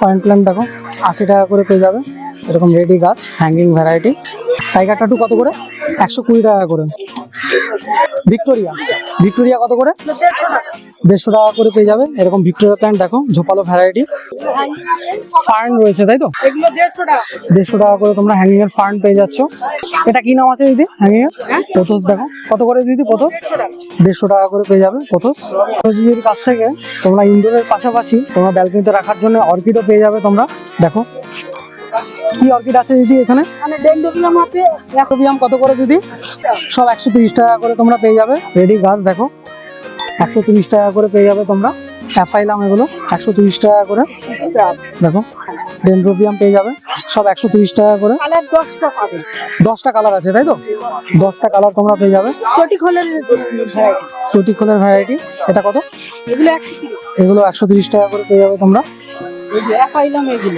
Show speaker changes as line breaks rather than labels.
Coin plant দেখো আশি টাকা করে পেয়ে যাবে। এরকম রেডি গাছ হ্যাঙ্গিং ভ্যারাইটি টাইগার টাটু কত করে? একশো কুড়ি টাকা করে। ভিক্টোরিয়া ভিক্টোরিয়া কত করে? দেড়শো টাকা করে পেয়ে যাবে। এরকম ভিক্টোরিয়া প্ল্যান্ট দেখো ঝোপালো ভ্যারাইটি ফার্ন রয়েছে তাই তো?
দেড়শো টাকা।
করে তোমরা হ্যাঙ্গিং এর ফার্ন পেয়ে যাচ্ছ। এটা কি নাম আছে দিদি? হ্যাঙ্গিং এর? পোথস দেখো। কত করে দিদি পোথস দেড়শো টাকা। করে পেয়ে যাবে পোথস দিদির কাছ থেকে তোমরা ইনডোরের পাশাপাশি তোমরা ব্যালকনিতে রাখার জন্য অর্কিডও পেয়ে যাবে তোমরা। দেখো কি অর্কিড আছে দিদি এখানে?
ডেন্ডোবিয়াম আছে।
কত করে দিদি? সব একশো তিরিশ টাকা করে তোমরা পেয়ে যাবে। রেডি গাছ দেখো। একশো তিরিশ টাকা করে পেয়ে যাবে তোমরা। অ্যাফাইলাম এগুলো একশো তিরিশ টাকা করে। দেখো ডেন্ড্রোবিয়াম পেয়ে যাবে। সব একশো তিরিশ টাকা করে।
দশটা পাবে।
দশটা কালার আছে তাই তো? দশটা কালার তোমরা পেয়ে যাবে।
চটি খোলের ভ্যারাইটি
চটিখোলের ভ্যারাইটি এটা কত?
এগুলো একশো
এগুলো একশো তিরিশ টাকা করে পেয়ে যাবে তোমরা।
অ্যাফাইলাম এগুলো।